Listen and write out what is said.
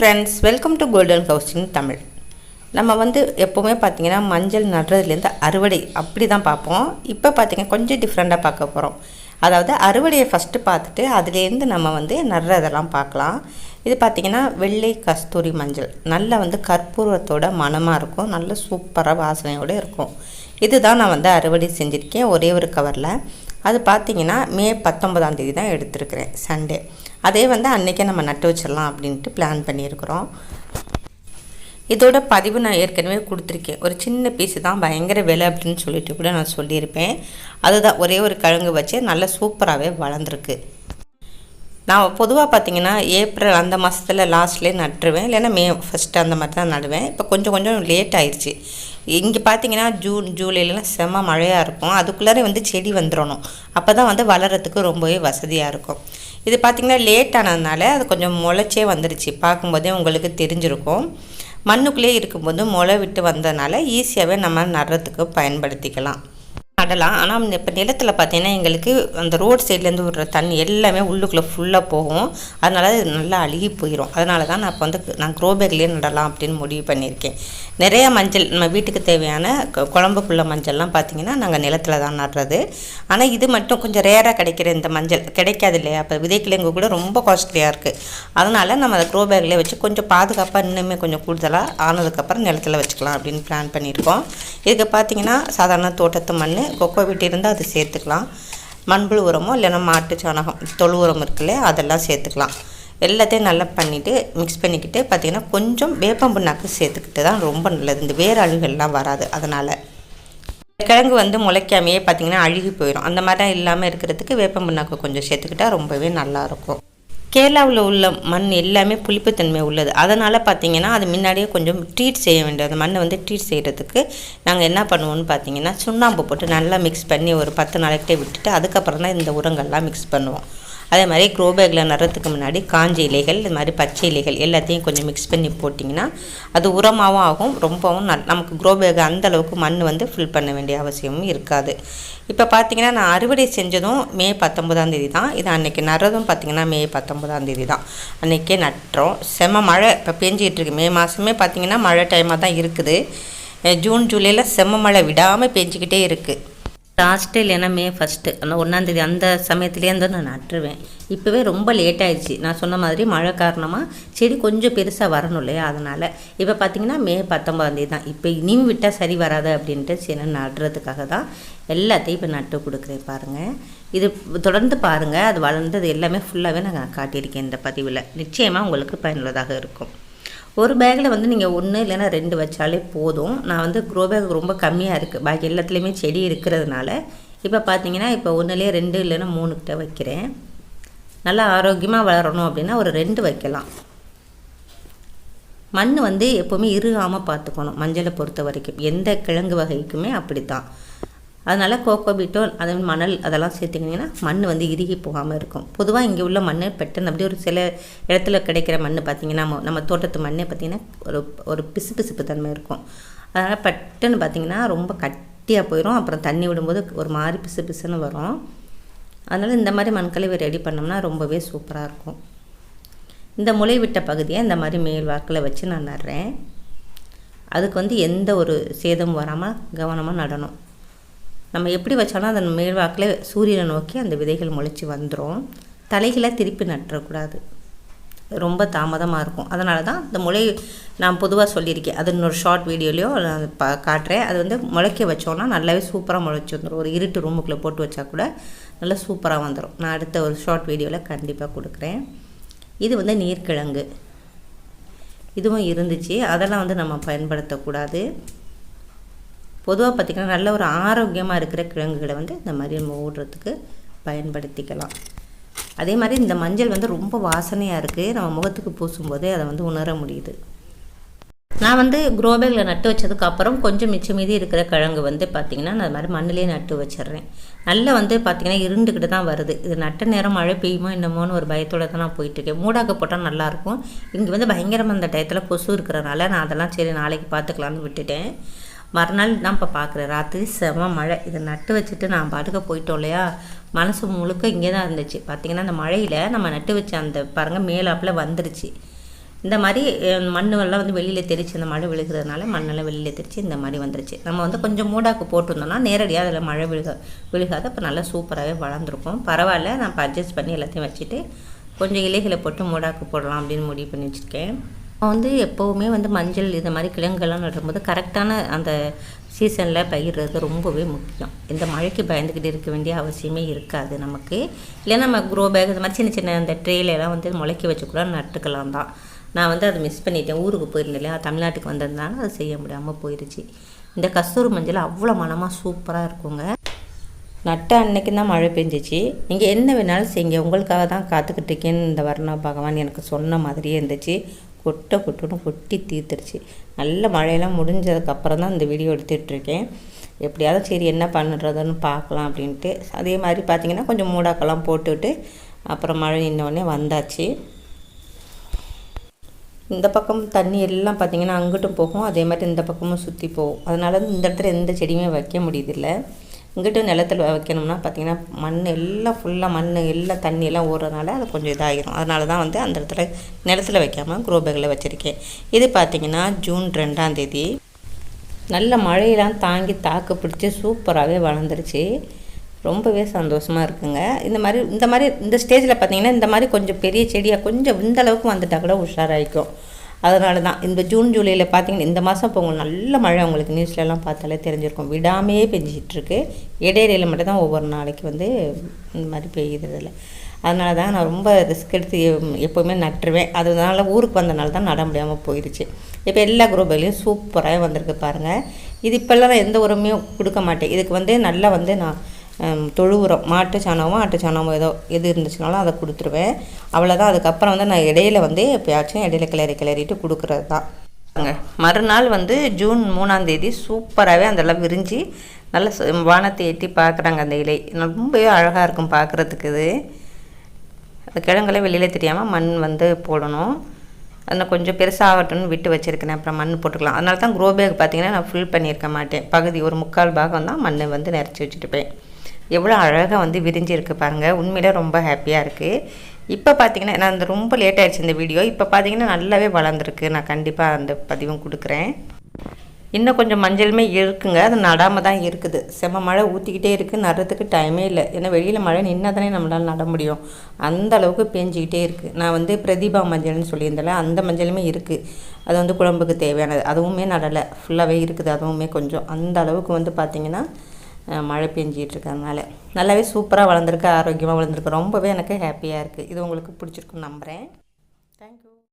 Friends welcome to golden housing Tamil நம்ம வந்து எப்போவுமே பார்த்திங்கன்னா மஞ்சள் நடுறதுலேருந்து அறுவடை அப்படி தான் பார்ப்போம். இப்போ பார்த்தீங்கன்னா கொஞ்சம் டிஃப்ரெண்ட்டாக பார்க்க போகிறோம் அதாவது அறுவடையை ஃபஸ்ட்டு பார்த்துட்டு அதுலேருந்து நம்ம வந்து நடுறதெல்லாம் பார்க்கலாம். இது பார்த்திங்கன்னா வெள்ளை கஸ்தூரி மஞ்சள். நல்லா வந்து கற்பூரத்தோட மணமாக இருக்கும். நல்ல சூப்பராக வாசனையோடு இருக்கும். இதுதான் நான் வந்து அறுவடை செஞ்சுருக்கேன் ஒரே ஒரு கவரில் அது பார்த்தீங்கன்னா மே பத்தொன்பதாம் தேதி தான் எடுத்திருக்கிறேன் சண்டே அதே வந்து அன்றைக்கே நம்ம நட்டு வச்சிடலாம் அப்படின்ட்டு பிளான் பண்ணியிருக்கிறோம். இதோட பதிவு நான் ஏற்கனவே கொடுத்துருக்கேன். ஒரு சின்ன பீஸு தான் பயங்கர விலை அப்படின்னு சொல்லிட்டு கூட நான் சொல்லியிருப்பேன். அதுதான் ஒரே ஒரு கிழங்கு வச்சு நல்லா சூப்பராகவே வளர்ந்துருக்கு. நான் பொதுவாக பார்த்தீங்கன்னா ஏப்ரல் அந்த மாதத்தில் லாஸ்ட்லேயே நட்டுருவேன். இல்லைன்னா மே ஃபஸ்ட்டு அந்த மாதிரி தான் நடுவேன். இப்போ கொஞ்சம் கொஞ்சம் லேட் ஆயிடுச்சு இங்கே பார்த்தீங்கன்னா ஜூன் ஜூலைலலாம் செம்ம மழையாக இருக்கும். அதுக்குள்ளாரே வந்து செடி வந்துடணும். அப்போ தான் வந்து வளர்கிறதுக்கு ரொம்பவே வசதியாக இருக்கும். இது பார்த்திங்கன்னா லேட் ஆனதுனால அது கொஞ்சம் முளைச்சே வந்துருச்சு. பார்க்கும்போதே உங்களுக்கு தெரிஞ்சிருக்கும். மண்ணுக்குள்ளே இருக்கும்போது முளை விட்டு வந்ததுனால ஈஸியாகவே நம்ம நடுறதுக்கு பயன்படுத்திக்கலாம். நடலாம். ஆனால் இப்போ நிலத்தில் பார்த்தீங்கன்னா எங்களுக்கு அந்த ரோட் சைட்லேருந்து விடுற தண்ணி எல்லாமே உள்ளுக்குள்ளே ஃபுல்லாக போகும். அதனால அது நல்லா அழுகி போயிடும் அதனால தான் நான் இப்போ வந்து நான் குரோபேக்லேயே நடலாம் அப்படின்னு முடிவு பண்ணியிருக்கேன். நிறைய மஞ்சள் நம்ம வீட்டுக்கு தேவையான குழம்புக்குள்ள மஞ்சள்லாம் பார்த்தீங்கன்னா நாங்கள் நிலத்தில் தான் நடுறது. ஆனால் இது மட்டும் கொஞ்சம் ரேராக கிடைக்கிற இந்த மஞ்சள் கிடைக்காது இல்லையா? அப்போ விதைக்கிழங்கு கூட ரொம்ப காஸ்ட்லியாக இருக்குது அதனால் நம்ம அதை குரோபேக்லேயே வச்சு கொஞ்சம் பாதுகாப்பாக இன்னுமே கொஞ்சம் கூடுதலாக ஆனதுக்கப்புறம் நிலத்தில் வச்சுக்கலாம் அப்படின்னு பிளான் பண்ணியிருக்கோம். இதுக்கு பார்த்தீங்கன்னா சாதாரண தோட்டத்து மண் கொக்கோ வீட்டு இருந்தால் அது சேர்த்துக்கலாம். மண்புழு உரமோ இல்லைன்னா மாட்டு சாணகம் தொழு உரம் இருக்குல்ல அதெல்லாம் சேர்த்துக்கலாம். எல்லாத்தையும் நல்லா பண்ணிவிட்டு மிக்ஸ் பண்ணிக்கிட்டு பார்த்தீங்கன்னா கொஞ்சம் வேப்பம் புண்ணாக்கு சேர்த்துக்கிட்டு தான் ரொம்ப நல்லது. இந்த வேர் அழுகெல்லாம் வராது அதனால். கிழங்கு வந்து முளைக்காமையே பார்த்தீங்கன்னா அழுகி போயிடும். அந்த மாதிரிலாம் இல்லாமல் இருக்கிறதுக்கு வேப்பம் புண்ணாக்கு கொஞ்சம் சேர்த்துக்கிட்டா ரொம்பவே நல்லாயிருக்கும் கேரளாவில் உள்ள மண் எல்லாமே புளிப்புத்தன்மை உள்ளது. அதனால் பார்த்தீங்கன்னா அது முன்னாடியே கொஞ்சம் ட்ரீட் செய்ய வேண்டியது. அந்த மண்ணை வந்து ட்ரீட் செய்கிறதுக்கு நாங்கள் என்ன பண்ணுவோம்னு பார்த்தீங்கன்னா சுண்ணாம்பு போட்டு நல்லா மிக்ஸ் பண்ணி ஒரு பத்து நாளைக்கிட்டே விட்டுட்டு அதுக்கப்புறம் தான் இந்த உரங்கள்லாம் மிக்ஸ் பண்ணுவோம். அதே மாதிரி க்ரோ பேக்கில் நடுறதுக்கு முன்னாடி காஞ்ச இலைகள் இது மாதிரி பச்சை இலைகள் எல்லாத்தையும் கொஞ்சம் மிக்ஸ் பண்ணி போட்டிங்கன்னா அது உரமாகவும் ஆகும். ரொம்பவும் நல் நமக்கு க்ரோ பேக் அந்த அளவுக்கு மண் வந்து ஃபில் பண்ண வேண்டிய அவசியமும் இருக்காது. இப்போ பார்த்தீங்கன்னா நான் அறுவடை செஞ்சதும் மே பத்தொன்பதாம் தேதி தான். இது அன்றைக்கி நடுறதும் பார்த்தீங்கன்னா மே பத்தொன்பதாம் தேதி தான். அன்றைக்கே நட்டுறோம். செம மழை இப்போ பெஞ்சிகிட்டு இருக்கு. மே மாதமே பார்த்திங்கன்னா மழை டைமாக தான் இருக்குது. ஜூன் ஜூலையில் செம்ம மழை விடாமல் பெஞ்சிக்கிட்டே இருக்குது லாஸ்ட்டு இல்லைன்னா மே ஃபஸ்ட்டு அந்த ஒன்றாந்தேதி அந்த சமயத்துலேருந்து நான் நட்டுருவேன். இப்போவே ரொம்ப லேட் ஆயிடுச்சு. நான் சொன்ன மாதிரி மழை காரணமாக செடி கொஞ்சம் பெருசாக வரணும் இல்லையா? அதனால். இப்போ பார்த்தீங்கன்னா மே பத்தொம்பதாந்தேதி தான். இப்போ இனியும் விட்டால் சரி வராது அப்படின்ட்டு சரி நான் நடுறதுக்காக தான் எல்லாத்தையும் இப்போ நட்டு கொடுக்குறேன் பாருங்கள் இது தொடர்ந்து பாருங்கள் அது வளர்ந்தது எல்லாமே ஃபுல்லாகவே நான் காட்டியிருக்கேன் இந்த பதிவில். நிச்சயமாக உங்களுக்கு பயனுள்ளதாக இருக்கும். ஒரு பேக்கில் வந்து நீங்கள் ஒன்று இல்லைன்னா ரெண்டு வச்சாலே போதும். நான் வந்து க்ரோ பேக் ரொம்ப கம்மியாக இருக்குது பாக்கி எல்லாத்துலேயுமே செடி இருக்கிறதுனால. இப்போ பார்த்தீங்கன்னா இப்போ ஒன்றுலேயே ரெண்டு இல்லைன்னா மூணு கிட்ட வைக்கிறேன். நல்லா ஆரோக்கியமாக வளரணும் அப்படின்னா ஒரு ரெண்டு வைக்கலாம். மண் வந்து எப்போவுமே இருகாமல் பார்த்துக்கணும் மஞ்சளை பொறுத்த வரைக்கும். எந்த கிழங்கு வகைக்குமே அப்படி தான் அதனால் கோகோ பீட்டோ அதே மாதிரி மணல் அதெல்லாம் சேர்த்துக்கிட்டிங்கன்னா மண் வந்து இறுகி போகாமல் இருக்கும். பொதுவாக இங்கே உள்ள மண் பெட்டன் அப்படியே ஒரு சில இடத்துல கிடைக்கிற மண் பார்த்திங்கன்னா நம்ம நம்ம தோட்டத்து மண்ணே பார்த்திங்கன்னா ஒரு ஒரு பிசு பிசுப்பு தன்மை இருக்கும். அதனால் பெட்டுன்னு பார்த்திங்கன்னா ரொம்ப கட்டியாக போயிடும் அப்புறம் தண்ணி விடும்போது ஒரு மாதிரி பிசு பிசுன்னு வரும். அதனால் இந்த மாதிரி மண்கழிவை ரெடி பண்ணோம்னா ரொம்பவே சூப்பராக இருக்கும். இந்த முளை விட்ட பகுதியை இந்த மாதிரி மேல் வாக்கில் வச்சு நான் நடுறேன். அதுக்கு வந்து எந்த ஒரு சேதமும் வராமல் கவனமாக நடணும். நம்ம எப்படி வச்சாலும் அதன் மேல் வாக்கில் சூரியனை நோக்கி அந்த விதைகள் முளைச்சி வந்துடும் தலைகளை திருப்பி நட்டுறக்கூடாது ரொம்ப தாமதமாக இருக்கும். அதனால தான் இந்த முளை நான் பொதுவாக சொல்லியிருக்கேன். அது இன்னொரு ஷார்ட் வீடியோலையோ நான் பா காட்டுறேன். அது வந்து முளைக்க வச்சோன்னா நல்லாவே சூப்பராக முளைச்சி வந்துடும் ஒரு இருட்டு ரூமுக்குள்ளே போட்டு வச்சா கூட நல்லா சூப்பராக வந்துடும் நான் அடுத்த ஒரு ஷார்ட் வீடியோவில் கண்டிப்பாக கொடுக்குறேன். இது வந்து நீர்க்கிழங்கு. இதுவும் இருந்துச்சு. அதெல்லாம் வந்து நம்ம பயன்படுத்தக்கூடாது. பொதுவாக பார்த்திங்கன்னா நல்ல ஒரு ஆரோக்கியமாக இருக்கிற கிழங்குகளை வந்து இந்த மாதிரி நம்ம ஓடுறதுக்கு பயன்படுத்திக்கலாம். அதே மாதிரி இந்த மஞ்சள் வந்து ரொம்ப வாசனையாக இருக்குது நம்ம முகத்துக்கு பூசும்போதே அதை வந்து உணர முடியுது. நான் வந்து குரோபேக்கில் நட்டு வச்சதுக்கு அப்புறம் கொஞ்சம் மிச்சம் மீதி இருக்கிற கிழங்கு வந்து பார்த்திங்கன்னா நான் அது மாதிரி மண்ணிலே நட்டு வச்சிடுறேன். நல்லா வந்து பார்த்திங்கன்னா இருண்டுக்கிட்டு தான் வருது. இது நட்ட நேரம் மழை பெய்யுமோ என்னமோன்னு ஒரு பயத்தோடு தான் நான் போயிட்டுருக்கேன் மூடாக்க போட்டால் நல்லாயிருக்கும் இங்கே வந்து பயங்கரமாக அந்த டயத்தில் கொசு இருக்கிறனால நான் அதெல்லாம் சரி நாளைக்கு பார்த்துக்கலான்னு விட்டுட்டேன். மறுநாள் தான் இப்போ பார்க்குறேன் ராத்திரி செம மழை. இதை நட்டு வச்சுட்டு நான் பாட்டுக்க போயிட்டோம் இல்லையா? மனசு முழுக்க இங்கே தான் இருந்துச்சு. பார்த்தீங்கன்னா அந்த மழையில் நம்ம நட்டு வச்ச அந்த பாருங்கள் மேலாப்பில் வந்துருச்சு. இந்த மாதிரி மண் எல்லாம் வந்து வெளியில் தெரிச்சு அந்த மழை விழுகிறதுனால மண்ணெல்லாம் வெளியில் தெரிச்சு இந்த மாதிரி வந்துருச்சு. நம்ம வந்து கொஞ்சம் மூடாக்கு போட்டிருந்தோம்னா நேரடியாக அதில் மழை விழுக விழுகாத. இப்போ நல்லா சூப்பராகவே வளர்ந்துருக்கும். பரவாயில்ல. நான் இப்போ அட்ஜஸ்ட் பண்ணி எல்லாத்தையும் வச்சுட்டு கொஞ்சம் இலைகளை போட்டு மூடாக்கு போடலாம் அப்படின்னு முடிவு பண்ணி வச்சுருக்கேன். நான் வந்து எப்போவுமே வந்து மஞ்சள் இது மாதிரி கிழங்குகள்லாம் நடும்போது கரெக்டான அந்த சீசனில் பயிர்றது ரொம்பவே முக்கியம். இந்த மழைக்கு பயந்துக்கிட்டு இருக்க வேண்டிய அவசியமே இருக்காது நமக்கு. இல்லைன்னா நம்ம க்ரோ பேக் இது மாதிரி சின்ன சின்ன அந்த ட்ரேலெல்லாம் வந்து முளைக்க வச்சு கூட நட்டுக்கலாம் தான். நான் வந்து அதை மிஸ் பண்ணிட்டேன். ஊருக்கு போயிருந்தேன் இல்லையா? தமிழ்நாட்டுக்கு வந்திருந்தாலும் அதை செய்ய முடியாமல் போயிடுச்சு இந்த கஸ்தூரி மஞ்சள் அவ்வளோ மனமாக சூப்பராக இருக்குங்க. நட்ட அன்னைக்கு தான் மழை பெஞ்சிச்சு. நீங்கள் என்ன வேணாலும் செய்யுங்க. உங்களுக்காக தான் காத்துக்கிட்டு இருக்கேன்னு இந்த வர்ணா பகவான் எனக்கு சொன்ன மாதிரியே இருந்துச்சு. கொட்டை கொட்டுன்னு கொட்டி தீர்த்துருச்சு நல்ல மழையெல்லாம் முடிஞ்சதுக்கப்புறம் தான் இந்த வீடியோ எடுத்துகிட்ருக்கேன் எப்படியாவது சரி என்ன பண்ணுறதுன்னு பார்க்கலாம் அப்படின்ட்டு. அதே மாதிரி பார்த்திங்கன்னா கொஞ்சம் மூடாக்கெல்லாம் போட்டுவிட்டு அப்புறம் மழை நின்னோடனே வந்தாச்சு. இந்த பக்கம் தண்ணி எல்லாம் பார்த்திங்கன்னா அங்கிட்டும் போகும். அதே மாதிரி இந்த பக்கமும் சுற்றி போகும். அதனால இந்த இடத்துல எந்த செடியுமே வைக்க முடியுதில்லை. இங்கிட்டும் நிலத்தில் வைக்கணும்னா பார்த்திங்கன்னா மண் எல்லாம் ஃபுல்லாக மண் எல்லாம் தண்ணியெல்லாம் ஓடுறதுனால அது கொஞ்சம் இதாகிடும் அதனால தான் வந்து அந்த இடத்துல நிலத்தில் வைக்காமல் குரோ பேக்கில் வச்சுருக்கேன். இது பார்த்திங்கன்னா ஜூன் ரெண்டாம் தேதி. நல்ல மழையெல்லாம் தாங்கி தாக்கு பிடிச்சி சூப்பராகவே வளர்ந்துருச்சு. ரொம்பவே சந்தோஷமாக இருக்குங்க. இந்த மாதிரி இந்த மாதிரி இந்த ஸ்டேஜில் பார்த்திங்கன்னா இந்த மாதிரி கொஞ்சம் பெரிய செடியாக கொஞ்சம் இந்த அளவுக்கு வந்துட்டால் கூட உஷாராகிக்கும் அதனால தான் இந்த ஜூன் ஜூலையில் பார்த்தீங்கன்னா இந்த மாதம் பொங்கல் நல்ல மழை உங்களுக்கு நியூஸ்லலாம் பார்த்தாலே தெரிஞ்சிருக்கும். விடாமையே பெஞ்சிட்ருக்கு. இடையிடையில் மட்டும் தான் ஒவ்வொரு நாளைக்கு வந்து இந்த மாதிரி பெய்யுறதில்ல. அதனால தான் நான் ரொம்ப ரிஸ்க் எடுத்து எப்போவுமே நட்டுருவேன். அதனால ஊருக்கு வந்தனால தான் நட முடியாமல் போயிடுச்சு இப்போ எல்லா குரூப்லையும் சூப்பராக வந்திருக்கு பாருங்கள் இது இப்போல்லாம் நான் எந்த உரமே கொடுக்க மாட்டேன். இதுக்கு வந்து நல்லா வந்து நான் தொழு உரம் மாட்டு சாணமோ ஆட்டு சாணமோ ஏதோ எது இருந்துச்சுனாலும் அதை கொடுத்துருவேன். அவ்வளோதான் அதுக்கப்புறம் வந்து நான் இடையில வந்து எப்போயாச்சும் இடையில கிளறி கிளறிட்டு கொடுக்குறது தான் மறுநாள் வந்து ஜூன் மூணாந்தேதி சூப்பராகவே அதெல்லாம் விரிஞ்சு நல்ல வானத்தை எட்டி பார்க்குறாங்க அந்த இலை. ரொம்பவே அழகாக இருக்கும் பார்க்குறதுக்கு இது. அந்த கிழங்குல வெளியில் தெரியாமல் மண் வந்து போடணும். அதில் கொஞ்சம் பெருசாகட்டும்னு விட்டு வச்சுருக்கேன். அப்புறம் மண் போட்டுக்கலாம். அதனால தான் க்ரோ பேக் பார்த்திங்கன்னா நான் ஃபில் பண்ணியிருக்க மாட்டேன். பகுதி ஒரு முக்கால் பாகம் தான் மண் வந்து நிறச்சி வச்சுட்டுப்பேன் எவ்வளோ அழகாக வந்து விரிஞ்சிருக்கு பாருங்கள் உண்மையில் ரொம்ப ஹாப்பியாக இருக்குது இப்போ பார்த்தீங்கன்னா நான் அந்த ரொம்ப லேட் ஆகிடுச்சு இந்த வீடியோ இப்போ பார்த்தீங்கன்னா நல்லாவே வளர்ந்துருக்கு. நான் கண்டிப்பாக அந்த பதிவும் கொடுக்குறேன். இன்னும் கொஞ்சம் மஞ்சளுமே இருக்குங்க. அது நடாமல் தான் இருக்குது. செம்ம மழை ஊற்றிக்கிட்டே இருக்குது நடுறதுக்கு டைமே இல்லை. ஏன்னா வெளியில் மழை நின்னா தானே நம்மளால் நட முடியும். அந்த அளவுக்கு பேஞ்சிக்கிட்டே இருக்குது நான் வந்து பிரதீபா மஞ்சள்னு சொல்லியிருந்தேன் அந்த மஞ்சளுமே இருக்குது அது வந்து குழம்புக்கு தேவையானது. அதுவுமே நடலை. ஃபுல்லாகவே இருக்குது. அதுவுமே கொஞ்சம். அந்த அளவுக்கு வந்து பார்த்திங்கன்னா மழை பெஞ்சிகிட்டு இருக்கிறதுனால நல்லாவே சூப்பராக வளர்ந்துருக்கு ஆரோக்கியமாக வளர்ந்துருக்கு. ரொம்பவே எனக்கு ஹாப்பியாக இருக்குது இது உங்களுக்கு பிடிச்சிருக்குன்னு நம்புகிறேன் தேங்க்யூ